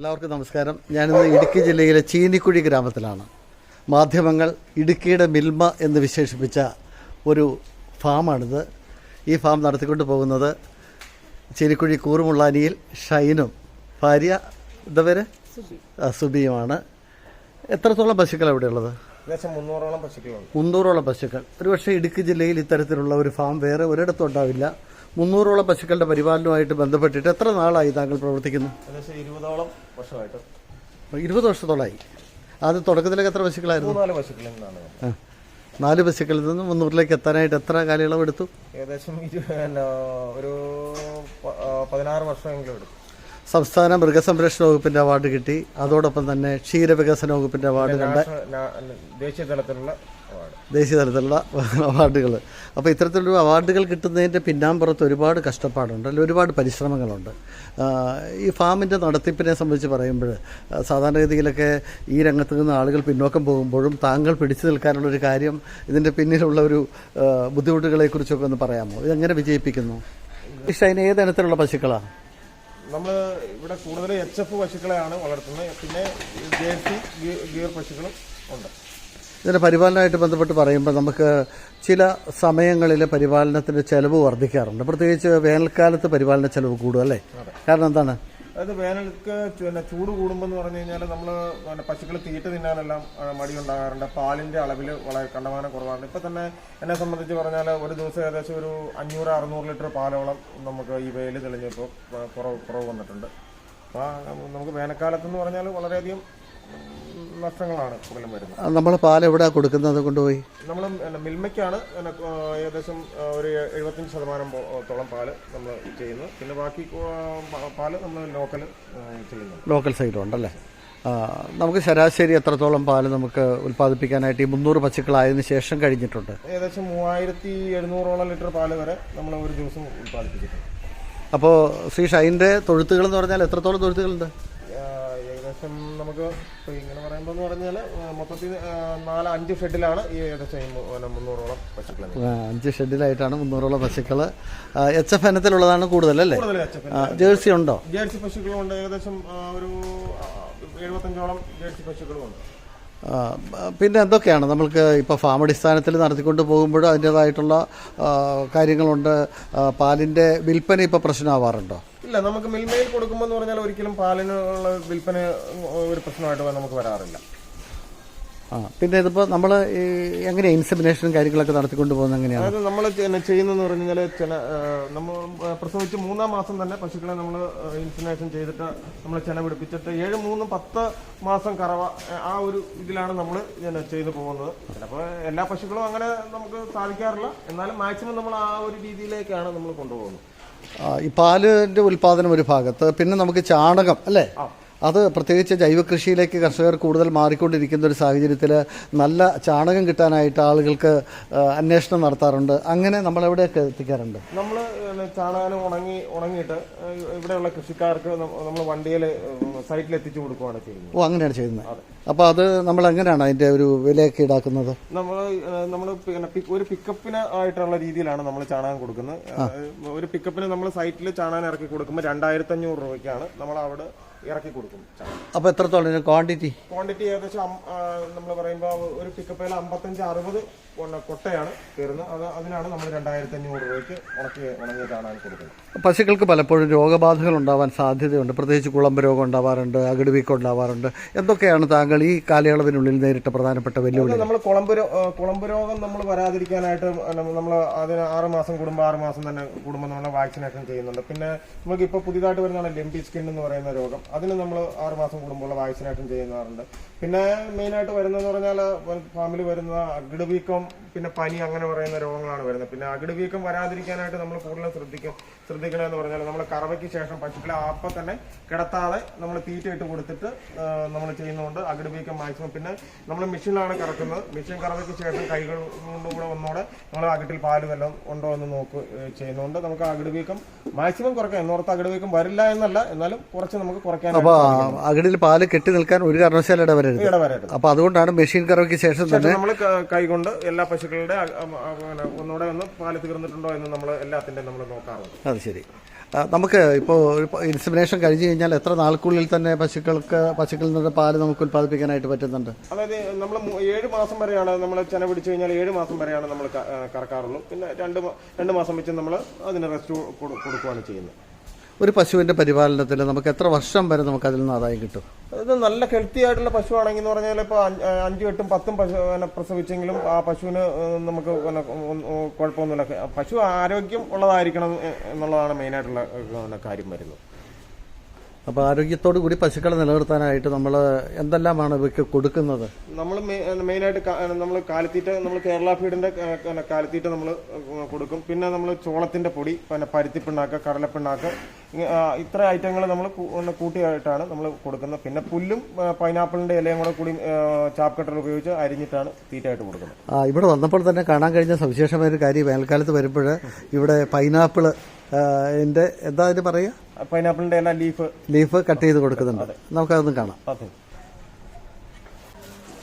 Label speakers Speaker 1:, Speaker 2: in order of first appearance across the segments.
Speaker 1: എല്ലാവർക്കും നമസ്കാരം. ഞാനിന്ന് ഇടുക്കി ജില്ലയിലെ ചീനിക്കുഴി ഗ്രാമത്തിലാണ്. മാധ്യമങ്ങൾ ഇടുക്കിയുടെ മിൽമ എന്ന് വിശേഷിപ്പിച്ച ഒരു ഫാമാണിത്. ഈ ഫാം നടത്തിക്കൊണ്ട് പോകുന്നത് ചീനിക്കുഴി കൂറുമുള്ളാനിയിൽ ഷൈനും ഭാര്യ എന്താ പേര്? സുബിയുമാണ്. എത്രത്തോളം പശുക്കൾ ഇവിടെ ഉള്ളത്?
Speaker 2: ഏകദേശം മുന്നൂറോളം പശുക്കളുണ്ട്.
Speaker 1: മുന്നൂറോളം പശുക്കൾ. ഒരുപക്ഷെ ഇടുക്കി ജില്ലയിൽ ഇത്തരത്തിലുള്ള ഒരു ഫാം വേറെ ഒരിടത്തും ഉണ്ടാവില്ല. മുന്നൂറോളം പശുക്കളുടെ പരിപാലനവുമായിട്ട് ബന്ധപ്പെട്ടിട്ട് എത്ര നാളായി താങ്കൾ പ്രവർത്തിക്കുന്നു?
Speaker 2: ഏകദേശം ഇരുപതോളം വർഷമായിട്ട്.
Speaker 1: ഇരുപത് വർഷത്തോളമായി അത് തുടക്കത്തിലേക്ക് എത്ര പശുക്കളായിരുന്നു?
Speaker 2: മൂന്നാൽ പശുക്കളിൽ നിന്നാണ്
Speaker 1: ആ. നാല് പശുക്കളിൽ നിന്ന് മുന്നൂറിലേക്ക് എത്താനായിട്ട് എത്ര കാലയളവ് എടുത്തു?
Speaker 2: ഏകദേശം ഇരു പിന്നെ ഒരു പ- ആ, പതിനാറ് വർഷമെങ്കിലും എടുക്കും
Speaker 1: സംസ്ഥാന മൃഗസംരക്ഷണ വകുപ്പിന്റെ അവാർഡ് കിട്ടി. അതോടൊപ്പം തന്നെ ക്ഷീരവികസന വകുപ്പിന്റെ അവാർഡ് കണ്ട
Speaker 2: നാഷണൽ- നാ- ദേശീയ തലത്തിലുള്ള
Speaker 1: ദേശീയ തലത്തിലുള്ള അവാർഡുകൾ. അപ്പോൾ ഇത്തരത്തിലുള്ള അവാർഡുകൾ കിട്ടുന്നതിന്റെ പിന്നാമ്പുറത്ത് ഒരുപാട് കഷ്ടപ്പാടുണ്ട് അല്ലെങ്കിൽ ഒരുപാട് പരിശ്രമങ്ങളുണ്ട്. ഈ ഫാമിന്റെ നടത്തിപ്പിനെ സംബന്ധിച്ച് പറയുമ്പോൾ സാധാരണഗതിയിലൊക്കെ ഈ രംഗത്ത് നിന്ന് ആളുകൾ പിന്നോക്കം പോകുമ്പോഴും താങ്കൾ പിടിച്ചു നിൽക്കാനുള്ളൊരു കാര്യം ഇതിന്റെ പിന്നിലുള്ള ഒരു ബുദ്ധിമുട്ടുകളെക്കുറിച്ചൊക്കെ ഒന്ന് പറയാമോ? ഇതെങ്ങനെ വിജയിപ്പിക്കുന്നു? ഷൈൻ ഏത് ഇനത്തിലുള്ള പശുക്കളാണ്
Speaker 2: നമ്മൾ ഇവിടെ കൂടുതൽ എച്ച് എഫ് പശുക്കളെയാണ് വളർത്തുന്നത്. പിന്നെ ജേഴ്സി ഗീർ പശുക്കളും ഉണ്ട്.
Speaker 1: ഇതിന്റെ പരിപാലനമായിട്ട് ബന്ധപ്പെട്ട് പറയുമ്പോൾ നമുക്ക് ചില സമയങ്ങളിൽ പരിപാലനത്തിന്റെ ചിലവ് വർദ്ധിക്കാറുണ്ട്. പ്രത്യേകിച്ച് വേനൽക്കാലത്ത് പരിപാലന ചിലവ് കൂടും അല്ലേ? കാരണം എന്താണ്?
Speaker 2: അതായത് വേനൽക്ക് പിന്നെ ചൂട് കൂടുമ്പോൾ എന്ന് പറഞ്ഞു കഴിഞ്ഞാൽ നമ്മൾ പിന്നെ പശുക്കൾ തീറ്റ തിന്നാനെല്ലാം മടി മടിയുണ്ടാകാറുണ്ട് പാലിന്റെ അളവിൽ വളരെ കണ്ടമാനം കുറവാണ്. ഇപ്പൊ തന്നെ എന്നെ സംബന്ധിച്ച് പറഞ്ഞാൽ ഒരു ദിവസം ഏകദേശം ഒരു അഞ്ഞൂറ് അറുന്നൂറ് ലിറ്റർ പാലോളം നമുക്ക് ഈ വെയിൽ തെളിഞ്ഞപ്പോൾ കുറവ് കുറവ് വന്നിട്ടുണ്ട്. അപ്പോൾ നമുക്ക് വേനൽക്കാലത്ത് എന്ന് പറഞ്ഞാൽ വളരെയധികം നഷ്ടങ്ങളാണ് കൂടുതലും വരുന്നത്.
Speaker 1: നമ്മൾ പാൽ എവിടെ കൊടുക്കുന്നത്? കൊണ്ടുപോയി.
Speaker 2: നമ്മൾ മിൽമയ്ക്കാണ് ഏകദേശം ഒരു എഴുപത്തഞ്ച് ശതമാനം പോ- തോളം പാൽ നമ്മൾ ചെയ്യുന്നത്. പിന്നെ ബാക്കി പാൽ നമ്മൾ ലോക്കൽ ചെയ്യുന്നു
Speaker 1: ലോക്കൽ സൈഡിലുണ്ടല്ലേ? ആ, നമുക്ക് ശരാശരി എത്രത്തോളം പാൽ നമുക്ക് ഉൽപ്പാദിപ്പിക്കാനായിട്ട് ഈ മുന്നൂറ് പശുക്കളായതിനു ശേഷം കഴിഞ്ഞിട്ടുണ്ട്?
Speaker 2: ഏകദേശം മൂവായിരത്തി എഴുന്നൂറോളം ലിറ്റർ പാൽ വരെ നമ്മൾ ഒരു ദിവസം ഉൽപ്പാദിപ്പിച്ചിട്ടുണ്ട്.
Speaker 1: അപ്പോൾ ശ്രീ ഷൈന്റെ തൊഴുത്തുകൾ എന്ന് പറഞ്ഞാൽ എത്രത്തോളം തൊഴുത്തുകളുണ്ട്?
Speaker 2: നമുക്ക് ഇപ്പം ഇങ്ങനെ പറയുമ്പോൾ എന്ന് പറഞ്ഞാൽ മൊത്തത്തിൽ നാല് അഞ്ച് ഷെഡിലാണ് ഈ ഏകദേശം മുന്നൂറോളം പശുക്കൾ
Speaker 1: അഞ്ച് ഷെഡിലായിട്ടാണ് മുന്നൂറോളം പശുക്കൾ എച്ച് എഫ് ഇനത്തിലുള്ളതാണ് കൂടുതലല്ലേ?
Speaker 2: കൂടുതൽ
Speaker 1: ആ, ജേഴ്സി ഉണ്ടോ?
Speaker 2: ജേഴ്സി പശുക്കളുണ്ട്. ഏകദേശം ഒരു എഴുപത്തഞ്ചോളം ജേഴ്സി പശുക്കളും ഉണ്ട്
Speaker 1: പിന്നെ എന്തൊക്കെയാണ്? നമ്മൾക്ക് ഇപ്പോൾ ഫാം അടിസ്ഥാനത്തിൽ നടത്തിക്കൊണ്ട് പോകുമ്പോൾ അതിന്റേതായിട്ടുള്ള കാര്യങ്ങളുണ്ട്. പാലിന്റെ വിൽപ്പന ഇപ്പോൾ പ്രശ്നമാവാറുണ്ടോ?
Speaker 2: ഇല്ല നമുക്ക് മിൽമയിൽ കൊടുക്കുമ്പോൾ എന്ന് പറഞ്ഞാൽ ഒരിക്കലും പാലിനുള്ള വിൽപ്പന ഒരു പ്രശ്നമായിട്ട് നമുക്ക് വരാറില്ല.
Speaker 1: ആ. പിന്നെ ഇതിപ്പോൾ നമ്മൾ എങ്ങനെ ഇൻസെമിനേഷനും കാര്യങ്ങളൊക്കെ നടത്തിക്കൊണ്ട് പോകുന്നത് എങ്ങനെയാണ്?
Speaker 2: അതായത് നമ്മൾ ചെയ്യുന്നതെന്ന് പറഞ്ഞു കഴിഞ്ഞാൽ ചെന നമ്മൾ പ്രസവിച്ച് മൂന്നാം മാസം തന്നെ പശുക്കളെ നമ്മൾ ഇൻസെമിനേഷൻ ചെയ്തിട്ട് നമ്മൾ ചെന പിടിപ്പിച്ചിട്ട് ഏഴ് മൂന്ന് പത്ത് മാസം കറവ ആ ഒരു ഇതിലാണ് നമ്മൾ ചെയ്തു പോകുന്നത്. ചിലപ്പോൾ എല്ലാ പശുക്കളും അങ്ങനെ നമുക്ക് സാധിക്കാറില്ല. എന്നാലും മാക്സിമം നമ്മൾ ആ ഒരു രീതിയിലേക്കാണ് നമ്മൾ കൊണ്ടുപോകുന്നത്.
Speaker 1: ഈ പാലിന്റെ ഉൽപാദനം ഒരു ഭാഗത്ത് പിന്നെ നമുക്ക് ചാണകം അല്ലേ? അത് പ്രത്യേകിച്ച് ജൈവകൃഷിയിലേക്ക് കർഷകർ കൂടുതൽ മാറിക്കൊണ്ടിരിക്കുന്ന ഒരു സാഹചര്യത്തിൽ നല്ല ചാണകം കിട്ടാനായിട്ട് ആളുകൾക്ക് അന്വേഷണം നടത്താറുണ്ട്. അങ്ങനെ നമ്മൾ എവിടെയൊക്കെ എത്തിക്കാറുണ്ട്?
Speaker 2: നമ്മൾ ചാണകം ഉണങ്ങി ഉണങ്ങിയിട്ട് ഇവിടെയുള്ള കൃഷിക്കാർക്ക് നമ്മൾ വണ്ടിയിൽ സൈറ്റിൽ എത്തിച്ചു കൊടുക്കുകയാണ് ചെയ്യുന്നത്.
Speaker 1: ഓ അങ്ങനെയാണ് ചെയ്യുന്നത്. അപ്പോൾ അത് നമ്മൾ എങ്ങനെയാണ് അതിന്റെ ഒരു വിലയൊക്കെ ഈടാക്കുന്നത്?
Speaker 2: നമ്മൾ നമ്മൾ പിന്നെ ഒരു പിക്കപ്പിന് ആയിട്ടുള്ള രീതിയിലാണ് നമ്മൾ ചാണകം കൊടുക്കുന്നത്. ഒരു പിക്കപ്പിന് നമ്മൾ സൈറ്റിൽ ചാണകം ഇറക്കി കൊടുക്കുമ്പോൾ രണ്ടായിരത്തി അഞ്ഞൂറ് രൂപയ്ക്കാണ് നമ്മൾ അവിടെ ഇറക്കി കൊടുക്കും അപ്പൊ
Speaker 1: അപ്പോൾ എത്രത്തോളം ക്വാണ്ടിറ്റി
Speaker 2: ക്വാണ്ടിറ്റി ഏകദേശം നമ്മൾ പറയുമ്പോൾ ഒരു പിക്കപ്പിൽ അമ്പത്തഞ്ച് അറുപത് കൊട്ടയാണ് കയറുന്നത് അത് അതിനാണ് നമ്മൾ രണ്ടായിരത്തി അഞ്ഞൂറ് രൂപയ്ക്ക് ഉണക്കി ഉണങ്ങിയ ചാണകം കൊടുക്കുന്നത്.
Speaker 1: പശുക്കൾക്ക് പലപ്പോഴും രോഗബാധകൾ ഉണ്ടാവാൻ സാധ്യതയുണ്ട്. പ്രത്യേകിച്ച് കുളമ്പ് രോഗം ഉണ്ടാവാറുണ്ട് അകിടുവീക്കം ഉണ്ടാവാറുണ്ട്. എന്തൊക്കെയാണ് താങ്കൾ ഈ കാലയളവിനുള്ളിൽ നേരിട്ട് പ്രധാനപ്പെട്ട വെല്ലുവിളി
Speaker 2: നമ്മൾ കുളമ്പ് കുളമ്പ് രോഗം നമ്മൾ വരാതിരിക്കാനായിട്ട് നമ്മൾ അതിന് ആറ് മാസം കൂടുമ്പോൾ ആറ് മാസം തന്നെ കൂടുമ്പോൾ നമ്മൾ വാക്സിനേഷൻ ചെയ്യുന്നുണ്ട്. പിന്നെ നമുക്ക് ഇപ്പോൾ പുതിയതായിട്ട് വരുന്നതാണ് ലെംബി സ്കിൻ എന്ന് പറയുന്ന രോഗം. അതിന് നമ്മൾ ആറ് മാസം കൂടുമ്പോൾ വാക്സിനേഷൻ ചെയ്യുന്നതാറുണ്ട്. പിന്നെ മെയിനായിട്ട് വരുന്നതെന്ന് പറഞ്ഞാൽ ഫാമിലി വരുന്ന അകിട് വീക്കം പിന്നെ പനി അങ്ങനെ പറയുന്ന രോഗങ്ങളാണ് വരുന്നത്. പിന്നെ അകിട് വീക്കം വരാതിരിക്കാനായിട്ട് നമ്മൾ കൂടുതലും ശ്രദ്ധിക്കും ശ്രദ്ധിക്കണമെന്ന് പറഞ്ഞാൽ നമ്മൾ കറവയ്ക്ക് ശേഷം പശുക്കളെ അപ്പം തന്നെ കിടത്താതെ നമ്മൾ തീറ്റ ഇട്ട് കൊടുത്തിട്ട് നമ്മൾ ചെയ്യുന്നതുകൊണ്ട് അകിട് വീക്കം മാക്സിമം. പിന്നെ നമ്മൾ മെഷീനിലാണ് കറക്കുന്നത്. മെഷീൻ കറവയ്ക്ക് ശേഷം കൈകൾ കൊണ്ടും കൂടെ നമ്മൾ അകിട്ടിൽ പാൽ വല്ലതും ഉണ്ടോ എന്ന് നോക്ക് ചെയ്യുന്നതുകൊണ്ട് നമുക്ക് അകിട് വീക്കം മാക്സിമം കുറയ്ക്കാം. എന്നോർത്ത് അകിട് വീക്കം വരില്ല എന്നല്ല. എന്നാലും കുറച്ച് നമുക്ക് കുറയ്ക്കാൻ
Speaker 1: അപ്പോൾ അകിടിൽ പാൽ കെട്ടി നിൽക്കാൻ ഒരു കാരണവശാലും ഇടവരരുത്.
Speaker 2: ഇടവരരുത്.
Speaker 1: അപ്പോൾ അതുകൊണ്ടാണ് മെഷീൻ കറവയ്ക്ക് ശേഷം തന്നെ
Speaker 2: നമ്മൾ കൈകൊണ്ട് എല്ലാ പശുക്കളുടെ ഒന്നുകൂടെ ഒന്ന് പാൽ തീർന്നിട്ടുണ്ടോ എന്ന് നമ്മൾ എല്ലാത്തിന്റെ നമ്മൾ നോക്കാറുണ്ട്.
Speaker 1: അത് ശരി. നമുക്ക് ഇപ്പോൾ ഇൻസിമിനേഷൻ കഴിഞ്ഞു കഴിഞ്ഞാൽ എത്ര നാൾക്കുള്ളിൽ തന്നെ പശുക്കൾക്ക് പശുക്കളിൽ നിന്ന് പാൽ നമുക്ക് ഉൽപ്പാദിപ്പിക്കാനായിട്ട് പറ്റുന്നുണ്ട്?
Speaker 2: അതായത് നമ്മൾ ഏഴ് മാസം വരെയാണ് നമ്മൾ ചെന പിടിച്ചു കഴിഞ്ഞാൽ ഏഴ് മാസം വരെയാണ് നമ്മൾ കറക്കാറുള്ളൂ. പിന്നെ രണ്ട് രണ്ട് മാസം വെച്ച് നമ്മൾ അതിന് റെസ്റ്റ് കൊടുക്കുകയാണ് ചെയ്യുന്നത്.
Speaker 1: ഒരു പശുവിന്റെ പരിപാലനത്തിൽ നമുക്ക് എത്ര വർഷം വരെ നമുക്ക് അതിൽ നിന്ന് ആദായം കിട്ടും?
Speaker 2: ഇത് നല്ല ഹെൽത്തി ആയിട്ടുള്ള പശു ആണെങ്കിൽ എന്ന് പറഞ്ഞാൽ ഇപ്പോൾ അഞ്ചും എട്ടും പത്തും പശു പ്രസവിച്ചെങ്കിലും ആ പശുവിന് നമുക്ക് കുഴപ്പമൊന്നുമില്ല. പശു ആരോഗ്യം ഉള്ളതായിരിക്കണം എന്നുള്ളതാണ് മെയിനായിട്ടുള്ള കാര്യം വരുന്നത്.
Speaker 1: അപ്പോൾ ആരോഗ്യത്തോടു കൂടി പശുക്കളെ നിലനിർത്താനായിട്ട് നമ്മൾ എന്തെല്ലാമാണ് ഇവയ്ക്ക് കൊടുക്കുന്നത്?
Speaker 2: നമ്മൾ മെയിനായിട്ട് നമ്മൾ കാലിത്തീറ്റ നമ്മൾ കേരള ക- കാലിത്തീറ്റ നമ്മൾ കൊടുക്കും. പിന്നെ നമ്മൾ ചോളത്തിന്റെ പൊടി പിന്നെ പരുത്തിപ്പിണ്ണാക്ക് കടലപ്പിണ്ണാക്ക് ഇത്ര ഐറ്റങ്ങൾ നമ്മൾ കൂട്ടിയായിട്ടാണ് നമ്മൾ കൊടുക്കുന്നത്. പിന്നെ പുല്ലും പൈനാപ്പിളിന്റെ പൈനാപ്പിളിന്റെ ഇലയും കൂടെ കൂടി ചാപ്പ്കട്ടർ ഉപയോഗിച്ച് അരിഞ്ഞിട്ടാണ് തീറ്റയായിട്ട് കൊടുക്കുന്നത്.
Speaker 1: ആ ഇവിടെ വന്നപ്പോൾ തന്നെ കാണാൻ കഴിഞ്ഞ സവിശേഷമായ ഒരു കാര്യം വേനൽക്കാലത്ത് വരുമ്പോൾ ഇവിടെ പൈനാപ്പിൾ എന്റെ എന്താ അതിന് പറയുക?
Speaker 2: പൈനാപ്പിളിന്റെ ലീഫ്
Speaker 1: ലീഫ് കട്ട് ചെയ്ത് കൊടുക്കുന്നുണ്ട്. നമുക്കതൊന്നും കാണാം.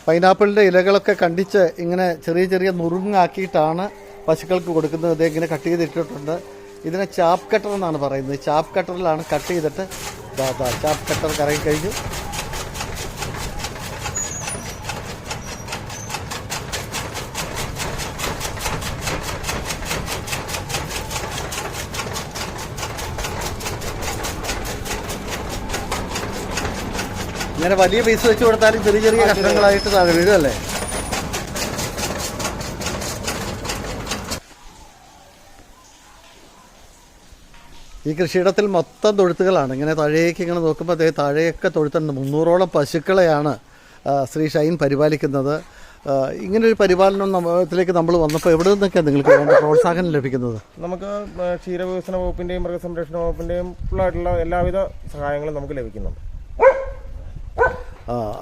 Speaker 1: പൈനാപ്പിളിന്റെ ഇലകളൊക്കെ കണ്ടിച്ച് ഇങ്ങനെ ചെറിയ ചെറിയ നുറുങ്ങാക്കിയിട്ടാണ് പശുക്കൾക്ക് കൊടുക്കുന്നത്. ഇത് ഇങ്ങനെ കട്ട് ചെയ്തിട്ടിട്ടുണ്ട്. ഇതിനെ ചാപ്പ് കട്ടർ എന്നാണ് പറയുന്നത്. ചാപ്പ് കട്ടറിലാണ് കട്ട് ചെയ്തിട്ട് ചാപ്പ് കട്ടർ കറങ്ങി കഴിഞ്ഞു. ഇങ്ങനെ വലിയ പീസ് വെച്ച് കൊടുത്താലും ചെറിയ ചെറിയ കഷ്ണങ്ങളായിട്ട് താഴെ വീഴുമല്ലേ ഈ കൃഷിയിടത്തിൽ മൊത്തം തൊഴുത്തുകളാണ്. ഇങ്ങനെ താഴേക്ക് ഇങ്ങനെ നോക്കുമ്പോൾ അതേ താഴെയൊക്കെ തൊഴുത്തുണ്ട്. മുന്നൂറോളം പശുക്കളെയാണ് ശ്രീ ഷൈൻ പരിപാലിക്കുന്നത്. ഇങ്ങനൊരു പരിപാലനം നമ്മത്തിലേക്ക് നമ്മൾ വന്നപ്പോൾ എവിടെ നിന്നൊക്കെയാണ് നിങ്ങൾക്ക് വേണ്ട പ്രോത്സാഹനം ലഭിക്കുന്നത്?
Speaker 2: നമുക്ക് ക്ഷീരവികസന വകുപ്പിന്റെയും മൃഗസംരക്ഷണ വകുപ്പിന്റെയും ഫുള്ളായിട്ടുള്ള എല്ലാവിധ സഹായങ്ങളും നമുക്ക് ലഭിക്കുന്നുണ്ട്.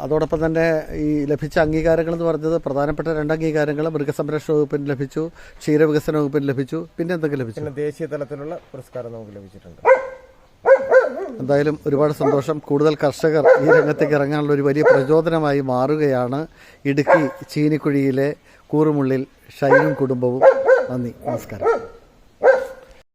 Speaker 1: അതോടൊപ്പം തന്നെ ഈ ലഭിച്ച അംഗീകാരങ്ങൾ എന്ന് പറഞ്ഞത് പ്രധാനപ്പെട്ട രണ്ട് അംഗീകാരങ്ങൾ മൃഗസംരക്ഷണ വകുപ്പിന് ലഭിച്ചു ക്ഷീരവികസന വകുപ്പിന് ലഭിച്ചു പിന്നെ എന്തൊക്കെ ലഭിച്ചു?
Speaker 2: പിന്നെ ദേശീയ തലത്തിലുള്ള പുരസ്കാരം നമുക്ക് ലഭിച്ചിട്ടുണ്ട്.
Speaker 1: എന്തായാലും ഒരുപാട് സന്തോഷം. കൂടുതൽ കർഷകർ ഈ രംഗത്തേക്ക് ഇറങ്ങാനുള്ള ഒരു വലിയ പ്രചോദനമായി മാറുകയാണ്. ഇടുക്കി ചീനിക്കുഴിയിലെ കൂറുമുള്ളിൽ ഷൈനും കുടുംബവും. നന്ദി. നമസ്കാരം.